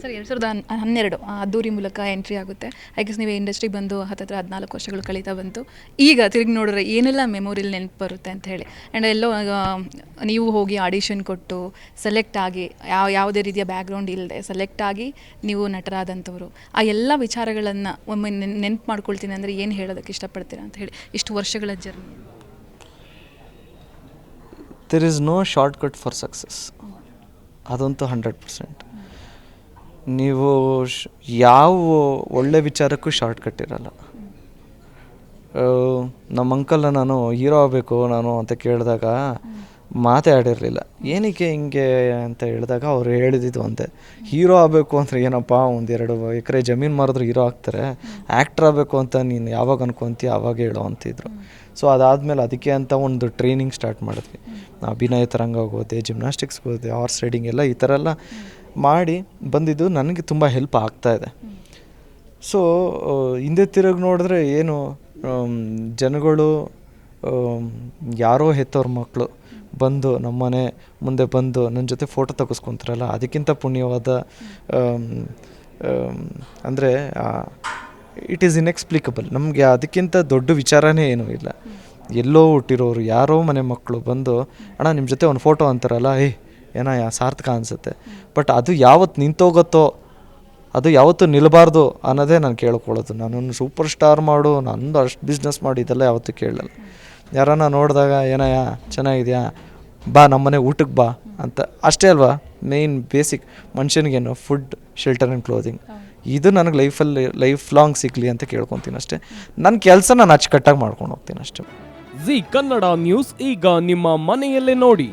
Sir ಎರಡು ಸಾವಿರದ ಹನ್ನೆರಡು ಅದ್ದೂರಿ ಮೂಲಕ ಎಂಟ್ರಿ ಆಗುತ್ತೆ. ಐ ಗೆಸ್ ನೀವು ಇಂಡಸ್ಟ್ರಿಗೆ ಬಂದು ಹತ್ತತ್ರ ಹದಿನಾಲ್ಕು ವರ್ಷಗಳು ಕಳೀತಾ ಬಂತು. ಈಗ ತಿರುಗಿ ನೋಡಿದ್ರೆ ಏನೆಲ್ಲ ಮೆಮೊರಿಲಿ ನೆನಪು ಬರುತ್ತೆ ಅಂತ ಹೇಳಿ. ಆ್ಯಂಡ್ ಎಲ್ಲೋ ನೀವು ಹೋಗಿ ಆಡಿಷನ್ ಕೊಟ್ಟು ಸೆಲೆಕ್ಟ್ ಆಗಿ ಯಾವ ಯಾವುದೇ ರೀತಿಯ ಬ್ಯಾಕ್ಗ್ರೌಂಡ್ ಇಲ್ಲದೆ ಸೆಲೆಕ್ಟ್ ಆಗಿ ನೀವು ನಟರಾದಂಥವ್ರು ಆ ಎಲ್ಲ ವಿಚಾರಗಳನ್ನು ಒಮ್ಮೆ ನೆನಪು ಮಾಡ್ಕೊಳ್ತೀನಿ ಅಂದರೆ ಏನು ಹೇಳೋದಕ್ಕೆ ಇಷ್ಟಪಡ್ತೀರಾ ಅಂತ ಹೇಳಿ. ಇಷ್ಟು ವರ್ಷಗಳ journey there is no shortcut for success ಅದಂತೂ ಹಂಡ್ರೆಡ್ ಪರ್ಸೆಂಟ್ ನೀವು ಯಾವ ಒಳ್ಳೆ ವಿಚಾರಕ್ಕೂ ಶಾರ್ಟ್ ಕಟ್ ಇರಲ್ಲ. ನಮ್ಮ ಅಂಕಲ್ನ ನಾನು ಹೀರೋ ಆಗಬೇಕು ನಾನು ಅಂತ ಕೇಳಿದಾಗ ಮಾತೇ ಆಡಿರಲಿಲ್ಲ. ಏನಕ್ಕೆ ಹಿಂಗೆ ಅಂತ ಹೇಳಿದಾಗ ಅವ್ರು ಹೇಳಿದ್ದು ಅಂತೆ ಹೀರೋ ಆಗಬೇಕು ಅಂದರೆ ಏನಪ್ಪ ಒಂದೆರಡು ಎಕರೆ ಜಮೀನು ಮಾರಿದ್ರೆ ಹೀರೋ ಆಗ್ತಾರೆ ಆ್ಯಕ್ಟ್ರ್ ಆಗಬೇಕು ಅಂತ ನೀನು ಯಾವಾಗ ಅನ್ಕೊಂತೀಯ ಆವಾಗ ಹೇಳೋ ಅಂತಿದ್ರು. ಸೊ ಅದಾದಮೇಲೆ ಅದಕ್ಕೆ ಅಂತ ಒಂದು ಟ್ರೈನಿಂಗ್ ಸ್ಟಾರ್ಟ್ ಮಾಡಿದ್ವಿ. ಅಭಿನಯ ತರಂಗ ಹೋಗೋದೆ ಜಿಮ್ನಾಸ್ಟಿಕ್ಸ್ಗೆ ಹೋದೆ ಹಾರ್ಸ್ ರೈಡಿಂಗ್ ಎಲ್ಲ ಈ ಥರ ಎಲ್ಲ ಮಾಡಿ ಬಂದಿದ್ದು ನನಗೆ ತುಂಬ ಹೆಲ್ಪ್ ಆಗ್ತಾ ಇದೆ. ಸೊ ಹಿಂದೆ ತಿರುಗಿ ನೋಡಿದ್ರೆ ಏನು ಜನಗಳು ಯಾರೋ ಹೆತ್ತವ್ರ ಮಕ್ಕಳು ಬಂದು ನಮ್ಮನೆ ಮುಂದೆ ಬಂದು ನನ್ನ ಜೊತೆ ಫೋಟೋ ತೆಗೆಸ್ಕೊತಾರಲ್ಲ, ಅದಕ್ಕಿಂತ ಪುಣ್ಯವಾದ ಅಂದರೆ ಇಟ್ ಈಸ್ ಇನ್ಎಕ್ಸ್ಪ್ಲಿಕಬಲ್ ನಮಗೆ ಅದಕ್ಕಿಂತ ದೊಡ್ಡ ವಿಚಾರನೇ ಏನೂ ಇಲ್ಲ. ಎಲ್ಲೋ ಹುಟ್ಟಿರೋರು, ಯಾರೋ ಮನೆ ಮಕ್ಕಳು ಬಂದು, ಅಣ್ಣ ನಿಮ್ಮ ಜೊತೆ ಒಂದು ಫೋಟೋ ಅಂತಾರಲ್ಲ, ಏಯ್ ಏನೋ ಯಾ ಸಾರ್ಥಕ ಅನಿಸುತ್ತೆ. ಬಟ್ ಅದು ಯಾವತ್ತು ನಿಂತೋಗುತ್ತೋ ಅದು ಯಾವತ್ತು ನಿಲ್ಲಬಾರ್ದು ಅನ್ನೋದೇ ನಾನು ಕೇಳ್ಕೊಳ್ಳೋದು. ನಾನೊಂದು ಸೂಪರ್ ಸ್ಟಾರ್ ಮಾಡು ನಂದು ಅಷ್ಟು ಬಿಸ್ನೆಸ್ ಮಾಡಿ ಇದೆಲ್ಲ ಯಾವತ್ತೂ ಕೇಳಲ್ಲ. ಯಾರನ್ನ ನೋಡಿದಾಗ ಏನಯ್ಯ ಚೆನ್ನಾಗಿದೆಯಾ? ಬಾ ನಮ್ಮನೆ ಊಟಕ್ಕೆ ಬಾ ಅಂತ. ಅಷ್ಟೇ ಅಲ್ವಾ? ಮೇಯ್ನ್ ಬೇಸಿಕ್ ಮನುಷ್ಯನಿಗೇನು ಫುಡ್ ಶೆಲ್ಟರ್ ಆ್ಯಂಡ್ ಕ್ಲೋದಿಂಗ್ ಇದು ನನಗೆ ಲೈಫಲ್ಲಿ ಲೈಫ್ ಲಾಂಗ್ ಸಿಗಲಿ ಅಂತ ಕೇಳ್ಕೊತೀನಿ ಅಷ್ಟೇ. ನನ್ನ ಕೆಲಸ ನಾನು ಅಚ್ಚುಕಟ್ಟಾಗಿ ಮಾಡ್ಕೊಂಡು ಹೋಗ್ತೀನಿ ಅಷ್ಟೇ. ಜಿ ಕನ್ನಡ ನ್ಯೂಸ್ ಈಗ ನಿಮ್ಮ ಮನೆಯಲ್ಲೇ ನೋಡಿ.